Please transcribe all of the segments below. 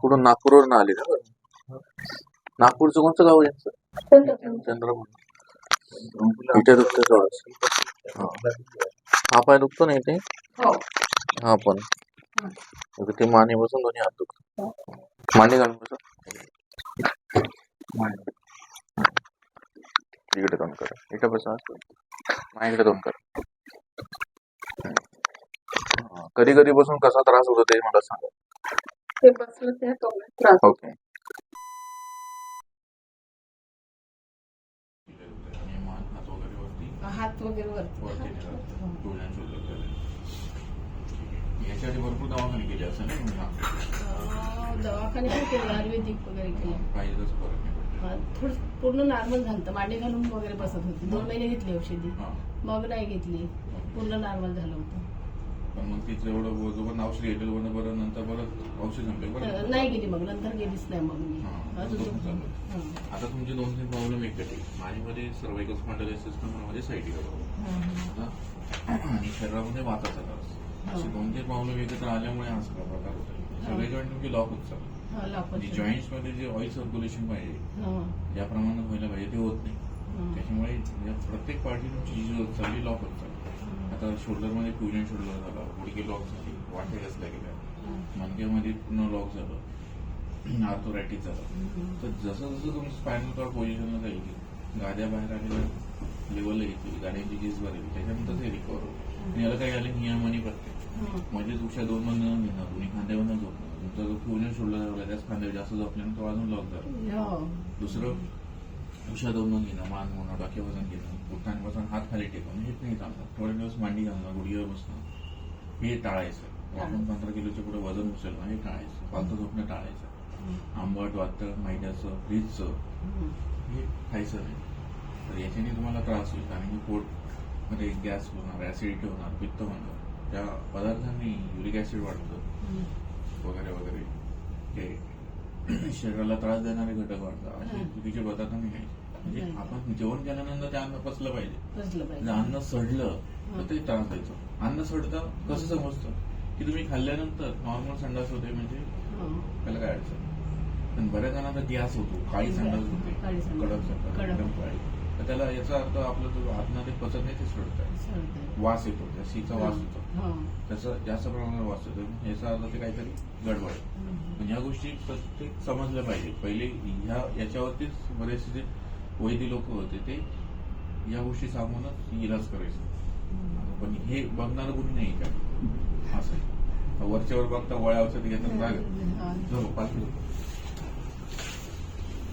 कुठून नागपूरवरून आले का? नागपूरचं कोणतं गाव आहे यांचं? चंद्रपूर. इथे दुखतं थोडस हा. पाय दुखतो ना इथे? हो. हा पण. ते माने बसून दोन्ही हात दुखत मांडी घालून बसा. इकडे दोन करा. इकडे बसा. माझ्याकडे दोन करा. कधी कधी बसून कसा त्रास होतो ते मला सांगा. ते बसलं ते त्रास ओके हात वगैरे वरती भरपूर दवाखाने केले असं नाही दवाखाने पण केले आयुर्वेदिक वगैरे केले पाहिजे तसं फरक नाही थोडं पूर्ण नॉर्मल झालं होतं. घालून वगैरे बसत होती दोन महिने घेतली औषधी मग नाही घेतली पूर्ण नॉर्मल झालं होतं पण मग तिचं एवढं जोपर्यंत औषध घेतलं बरं बरं नंतर परत औषध संपले बरं नाही गेली मग नंतर गेलीच नाही मग मी हा. अजून. हं. आता तुमचे दोन तीन प्रॉब्लेम एकटे माझ्यामध्ये सर्वायकल स्पॉन्डलायसिसमध्ये हं. आणि शरीरामध्ये वाताचा त्रास असे दोन तीन प्रॉब्लेम एकत्र आल्यामुळे हा सगळा प्रकार होतो सगळे जॉईंट तुमचे लॉक होत चालले हा, लाकूड. आणि जॉईंट्समध्ये जे ऑइल सर्क्युलेशन पाहिजे हं, ज्या प्रमाणात व्हायला पाहिजे ते होत नाही हं. त्याच्यामुळे या प्रत्येक पार्टी तुमची जी होत चालली लॉक होत चालली आता शोल्डरमध्ये फ्युजन शोल्डर झाला. गुडघे लॉक झाली. वाटे असल्या गेल्या. मनक्यामध्ये पूर्ण लॉक झालं. आर्थोरायटिस झालं. तर जसं जसं तुमचं स्पायनल कॉर्ड पोझिशनला जाईल गाद्या बाहेर आलेल्या लेवलला येतील गाड्यांची झीज भरेल त्याच्यानंतर ते रिकवर होईल आणि याला काही आले नियमाने प्रत्येक हं. म्हणजे तुमच्या दोन बंधनं घेणार दोन्ही खांद्यावरनं झोपणार तुमचा जो फ्युजन शोल्डर झाला त्याच खांद्यावर जास्त झोपल्यानं तो अजून लॉक झाला. हो. दुसरं उशा दोन घेणं मान होणं डोके वजन घेणं उठताना हात खाली टेकवणं हे नाही चालणार. थोडे दिवस मांडी घालणं गुडघ्यावर बसणं. हे टाळायचं. आपण पंधरा किलोच्या पुढे वजन उचलणं हे टाळायचं. फालतू झोपणं टाळायचं. आंबट वाटतं मैद्याचं फ्रीजचं हं. खायचं नाही. तर याच्याने तुम्हाला त्रास होईल. कारण की पोटमध्ये गॅस होणार ऍसिडिटी होणार पित्त होणार. त्या पदार्थांनी युरिक ऍसिड वाढतं. वगैरे वगैरे. ते शरीराला त्रास देणारे घटक वाढतात. असे. चुकीचे पदार्थ नाही म्हणजे. आपण जेवण केल्यानंतर ते अन्न पचलं पाहिजे. अन्न सडलं तर ते त्रास द्यायचं अन्न सडतं कसं समजतं? की तुम्ही खाल्ल्यानंतर नॉर्मल संडास होते म्हणजे. त्याला काय अडचण? पण बऱ्याच जणांना गॅस होतो काळी संडास होते. कडक संडास काळी. तर त्याला याचा अर्थ आपलं जो ते पचत नाही ते सडत. वास येतो त्या सीचा वास होतो हं. त्याचं जास्त प्रमाणात वास येतो. याचा अर्थ ते काहीतरी गडबड. ह्या गोष्टी प्रत्येक समजल्या पाहिजे पहिले ह्या याच्यावरतीच बरेचसे जे वैदी लोक होते ते या गोष्टी सांगूनच इलाज करायचे. पण हे बघणार कोणी नाही का? असं. वरच्यावर बघता औषध घेतात. झोप पाच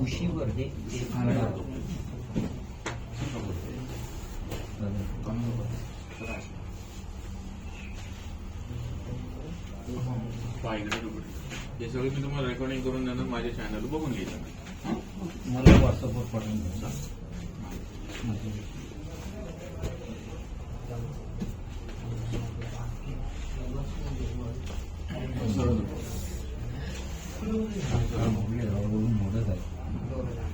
उशीवर हे हे खाणं सगळे मी तुम्हाला रेकॉर्डिंग करून देणार माझ्या चॅनल बघून घ्यायचं. मला व्हॉट्सअपवर पाठवून Gracias.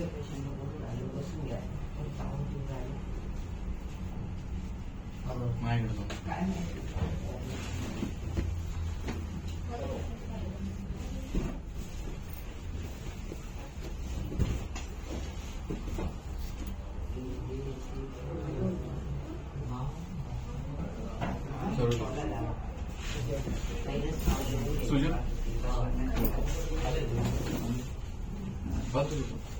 기억하시는 분은 알고 있습니다. 다운 중간에. 바로 마이너스. 수준? 맞아. 맞아.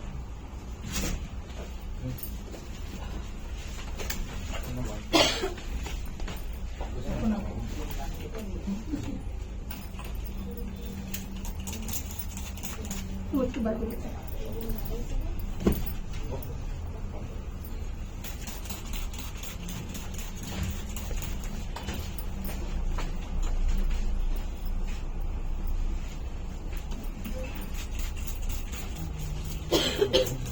ये ना. हा. हा,